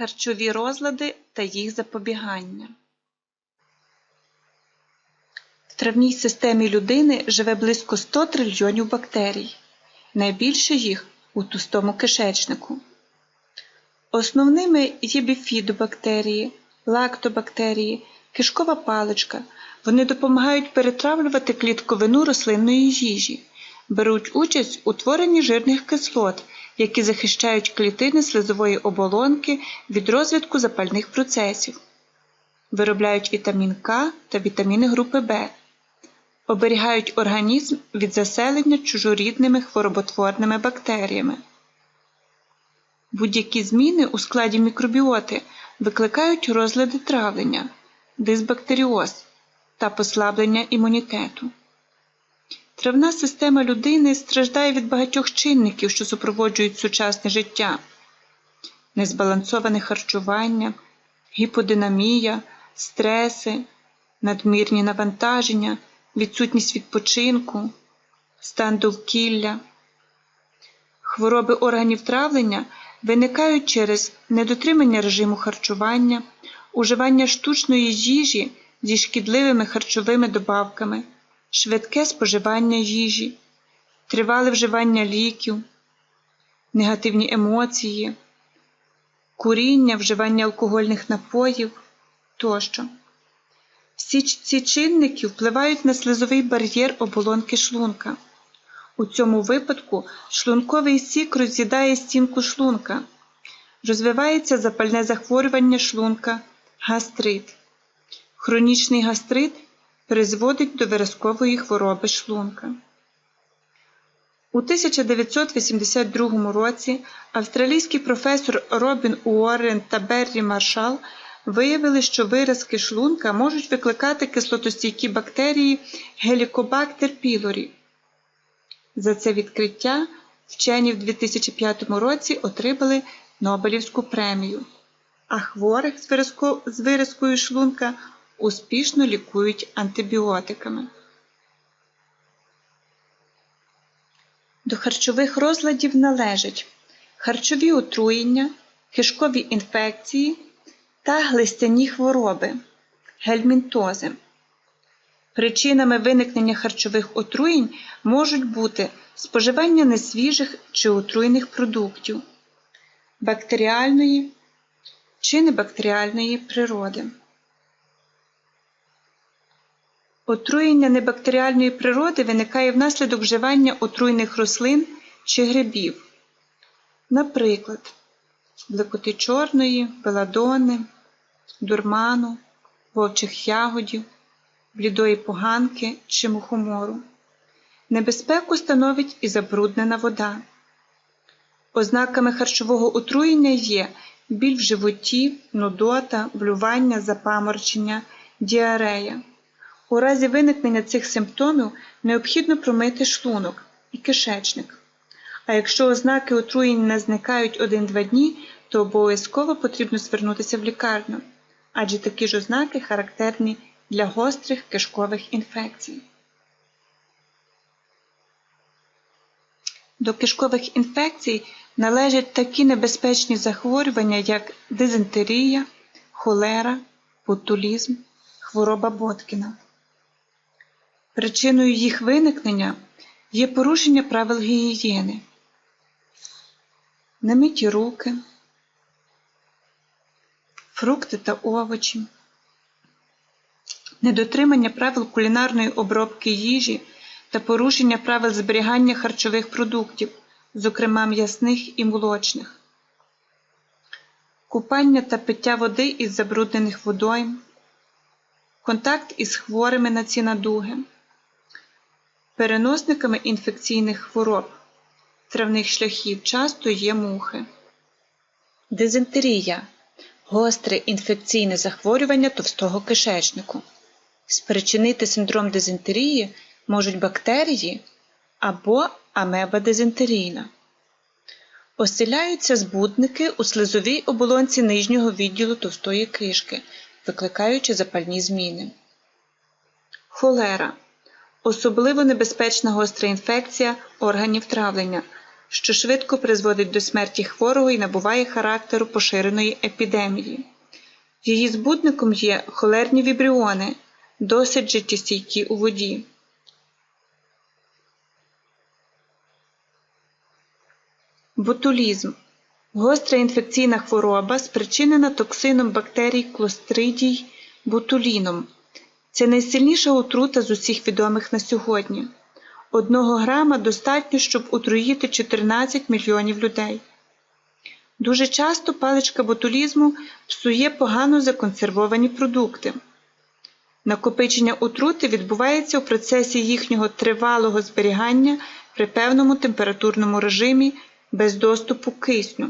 Харчові розлади та їх запобігання. В травній системі людини живе близько 100 трильйонів бактерій. Найбільше їх у тустому кишечнику. Основними є біфідобактерії, лактобактерії, кишкова паличка. Вони допомагають перетравлювати клітковину рослинної їжі, беруть участь у творенні жирних кислот, які захищають клітини слизової оболонки від розвитку запальних процесів, виробляють вітамін К та вітаміни групи В, оберігають організм від заселення чужорідними хвороботворними бактеріями. Будь-які зміни у складі мікробіоти викликають розлади травлення, дисбактеріоз та послаблення імунітету. Травна система людини страждає від багатьох чинників, що супроводжують сучасне життя: незбалансоване харчування, гіподинамія, стреси, надмірні навантаження, відсутність відпочинку, стан довкілля. Хвороби органів травлення виникають через недотримання режиму харчування, уживання штучної їжі зі шкідливими харчовими добавками, швидке споживання їжі, тривале вживання ліків, негативні емоції, куріння, вживання алкогольних напоїв тощо. Всі ці чинники впливають на слизовий бар'єр оболонки шлунка. У цьому випадку шлунковий сік роз'їдає стінку шлунка, розвивається запальне захворювання шлунка, гастрит. Хронічний гастрит призводить до виразкової хвороби шлунка. У 1982 році австралійський професор Робін Уоррен та Беррі Маршал виявили, що виразки шлунка можуть викликати кислотостійкі бактерії Helicobacter pylori. За це відкриття вчені в 2005 році отримали Нобелівську премію, а хворих з, виразкою шлунка успішно лікують антибіотиками. До харчових розладів належать харчові отруєння, кишкові інфекції та глистяні хвороби, гельмінтози. Причинами виникнення харчових отруєнь можуть бути споживання несвіжих чи отруєних продуктів, бактеріальної чи небактеріальної природи. Отруєння небактеріальної природи виникає внаслідок вживання отруйних рослин чи грибів, наприклад, блекоти чорної, беладони, дурману, вовчих ягодів, блідої поганки чи мухомору. Небезпеку становить і забруднена вода. Ознаками харчового отруєння є біль в животі, нудота, блювання, запаморчення, діарея. У разі виникнення цих симптомів необхідно промити шлунок і кишечник. А якщо ознаки отруєння не зникають 1-2 дні, то обов'язково потрібно звернутися в лікарню, адже такі ж ознаки характерні для гострих кишкових інфекцій. До кишкових інфекцій належать такі небезпечні захворювання, як дизентерія, холера, ботулізм, хвороба Боткіна. Причиною їх виникнення є порушення правил гігієни, немиті руки, фрукти та овочі, недотримання правил кулінарної обробки їжі та порушення правил зберігання харчових продуктів, зокрема м'ясних і молочних, купання та пиття води із забруднених водойм, контакт із хворими на ці надуги, переносниками інфекційних хвороб, травних шляхів часто є мухи. Дизентерія гостре інфекційне захворювання товстого кишечнику. Спричинити синдром дизентерії можуть бактерії або амеба дизентерійна. Оселяються збудники у слизовій оболонці нижнього відділу товстої кишки, викликаючи запальні зміни. Холера особливо небезпечна гостра інфекція органів травлення, що швидко призводить до смерті хворого і набуває характеру поширеної епідемії. Її збудником є холерні вібріони, досить життєстійкі у воді. Ботулізм гостра інфекційна хвороба, спричинена токсином бактерій клостридій ботуліном. Це найсильніша отрута з усіх відомих на сьогодні. Одного грама достатньо, щоб отруїти 14 мільйонів людей. Дуже часто паличка ботулізму псує погано законсервовані продукти. Накопичення отрути відбувається у процесі їхнього тривалого зберігання при певному температурному режимі без доступу кисню.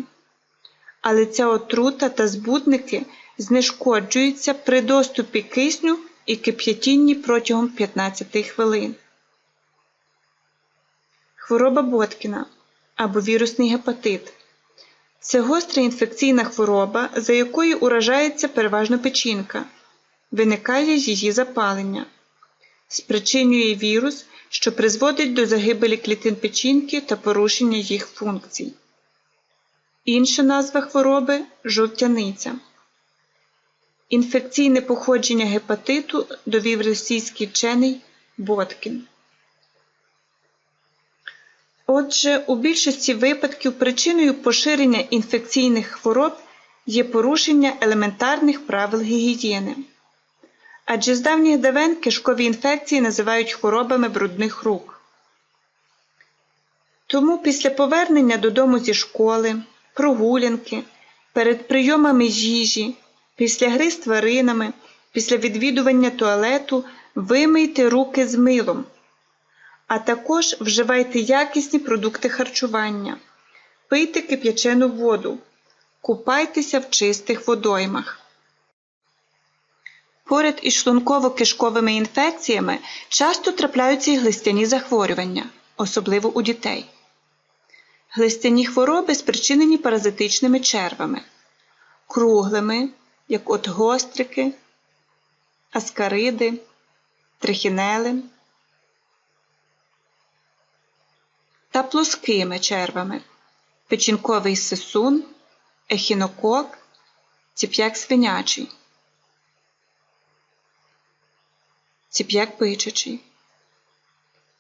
Але ця отрута та збудники знешкоджуються при доступі кисню і кип'ятінні протягом 15 хвилин. Хвороба Боткіна або вірусний гепатит це гостра інфекційна хвороба, за якою уражається переважно печінка, виникає її запалення, спричинює вірус, що призводить до загибелі клітин печінки та порушення їх функцій. Інша назва хвороби жовтяниця. Інфекційне походження гепатиту довів російський вчений Боткін. Отже, у більшості випадків причиною поширення інфекційних хвороб є порушення елементарних правил гігієни. Адже з давніх давен кишкові інфекції називають хворобами брудних рук. Тому після повернення додому зі школи, прогулянки, перед прийомами їжі, після гри з тваринами, після відвідування туалету вимийте руки з милом а також вживайте якісні продукти харчування, пийте кип'ячену воду, купайтеся в чистих водоймах. Поряд із шлунково-кишковими інфекціями часто трапляються і глистяні захворювання, особливо у дітей. Глистяні хвороби спричинені паразитичними червами, круглими, як от гострики, аскариди, трихінели. та плоскими червами печінковий сисун, ехінокок, ціп'як свинячий, ціп'як бичачий.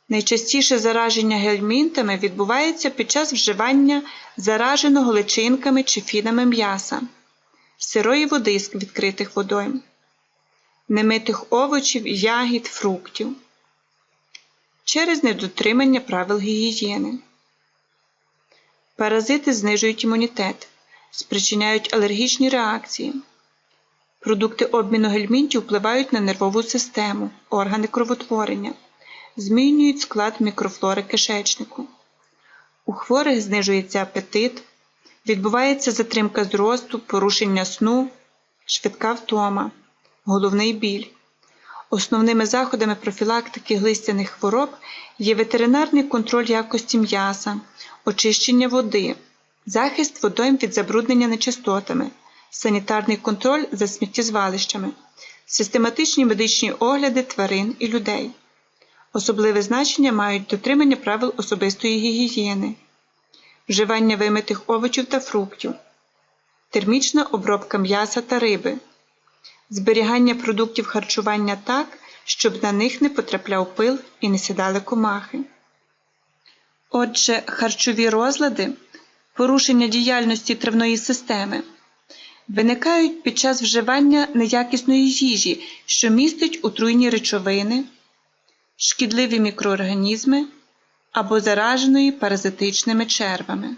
Найчастіше зараження гельмінтами відбувається під час вживання зараженого личинками чи фінами м'яса, сирої води з відкритих водойм, немитих овочів, ягід, фруктів через недотримання правил гігієни. Паразити знижують імунітет, спричиняють алергічні реакції. Продукти обміну гельмінтів впливають на нервову систему, органи кровотворення, змінюють склад мікрофлори кишечнику. У хворих знижується апетит, відбувається затримка зросту, порушення сну, швидка втома, головний біль. Основними заходами профілактики глистяних хвороб є ветеринарний контроль якості м'яса, очищення води, захист водойм від забруднення нечистотами, санітарний контроль за сміттєзвалищами, систематичні медичні огляди тварин і людей. Особливе значення мають дотримання правил особистої гігієни, вживання вимитих овочів та фруктів, термічна обробка м'яса та риби зберігання продуктів харчування так, щоб на них не потрапляв пил і не сідали комахи. Отже, харчові розлади, порушення діяльності травної системи виникають під час вживання неякісної їжі, що містить отруйні речовини, шкідливі мікроорганізми або зараженої паразитичними червами.